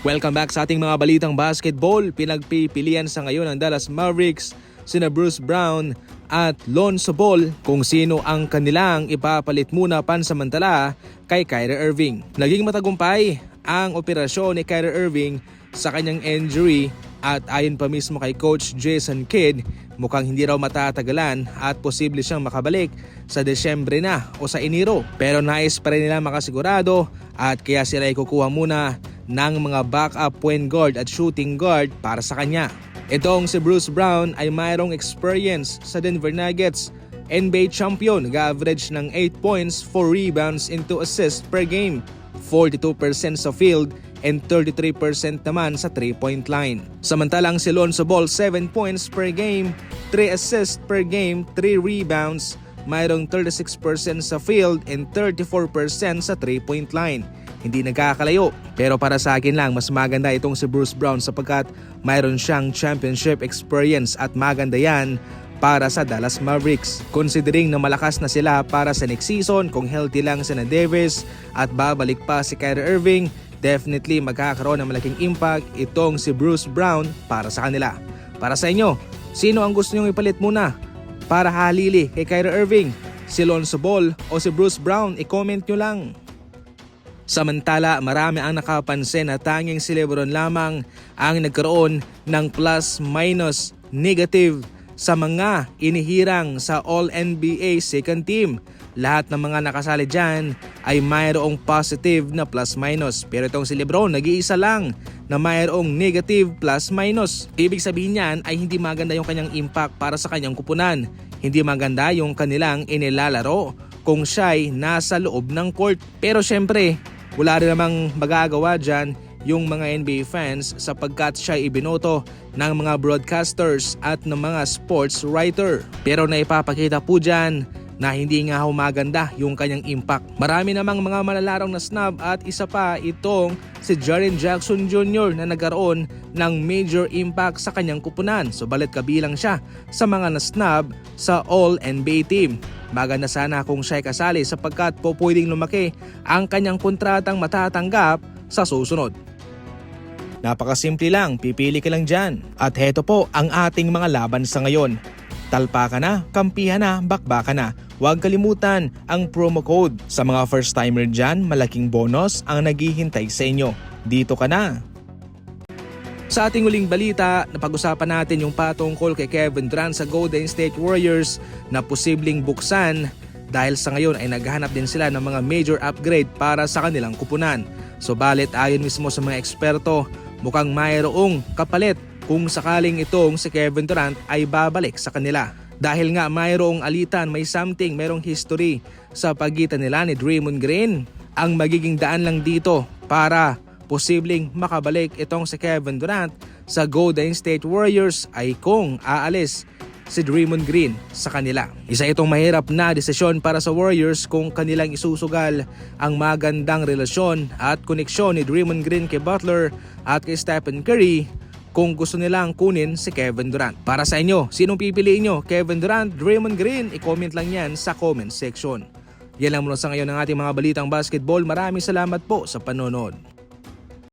Welcome back sa ating mga balitang basketball. Pinagpipilian sa ngayon ng Dallas Mavericks sina Bruce Brown at Lonzo Ball kung sino ang kanilang ipapalit muna pansamantala kay Kyrie Irving. Naging matagumpay ang operasyon ni Kyrie Irving sa kanyang injury at ayon pa mismo kay Coach Jason Kidd, mukhang hindi raw matatagalan at posible siyang makabalik sa Desyembre na o sa Enero. Pero nais pa rin nila makasigurado at kaya sila ay kukuha muna ng mga backup point guard at shooting guard para sa kanya. Itong si Bruce Brown ay mayroong experience sa Denver Nuggets, NBA champion, nag-average ng 8 points, 4 rebounds into assists per game, 42% sa field and 33% naman sa 3-point line. Samantalang si Lonzo Ball 7 points per game, 3 assists per game, 3 rebounds, mayroong 36% sa field and 34% sa 3-point line. Hindi nagkakalayo. Pero para sa akin lang, mas maganda itong si Bruce Brown sapagkat mayroon siyang championship experience at maganda yan para sa Dallas Mavericks. Considering na malakas na sila para sa next season kung healthy lang si na Davis at babalik pa si Kyrie Irving, definitely magkakaroon ng malaking impact itong si Bruce Brown para sa kanila. Para sa inyo, sino ang gusto nyong ipalit muna para halili kay Kyrie Irving? Si Lonzo Ball o si Bruce Brown? I-comment nyo lang. Samantala, marami ang nakapansin na tanging si Lebron lamang ang nagkaroon ng plus-minus negative sa mga inihirang sa All-NBA second team. Lahat ng mga nakasali dyan ay mayroong positive na plus-minus. Pero itong si Lebron, nag-iisa lang na mayroong negative plus-minus. Ibig sabihin niyan ay hindi maganda yung kanyang impact para sa kanyang kupunan. Hindi maganda yung kanilang inilalaro kung siya'y nasa loob ng court. Pero syempre, wala rin namang magagawa dyan yung mga NBA fans sapagkat siya ibinoto ng mga broadcasters at ng mga sports writer. Pero naipapakita po dyan na hindi nga humaganda yung kanyang impact. Marami namang mga malalarong na snub at isa pa itong si Jaren Jackson Jr. na nagkaroon ng major impact sa kanyang kupunan. So balit kabilang siya sa mga na-snub sa All-NBA team. Maganda sana kung siya'y kasali sapagkat po pwedeng lumaki ang kanyang kontratang matatanggap sa susunod. Napakasimple lang, pipili ka lang dyan. At heto po ang ating mga laban sa ngayon. Talpa ka na, kampihan na, bakbaka na. Huwag kalimutan ang promo code. Sa mga first timer dyan, malaking bonus ang naghihintay sa inyo. Dito ka na. Sa ating uling balita, napag-usapan natin yung patungkol kay Kevin Durant sa Golden State Warriors na posibleng buksan dahil sa ngayon ay naghahanap din sila ng mga major upgrade para sa kanilang kupunan. So balit ayon mismo sa mga eksperto, mukhang mayroong kapalit kung sakaling itong si Kevin Durant ay babalik sa kanila. Dahil nga mayroong alitan, may something, mayroong history sa pagitan nila ni Draymond Green. Ang magiging daan lang dito para posibleng makabalik itong si Kevin Durant sa Golden State Warriors ay kung aalis si Draymond Green sa kanila. Isa itong mahirap na desisyon para sa Warriors kung kanilang isusugal ang magandang relasyon at koneksyon ni Draymond Green kay Butler at kay Stephen Curry kung gusto nilang kunin si Kevin Durant. Para sa inyo, sinong pipiliin nyo? Kevin Durant, Draymond Green? I-comment lang yan sa comment section. Yan lang muna sa ngayon ng ating mga balitang basketball. Maraming salamat po sa panonood.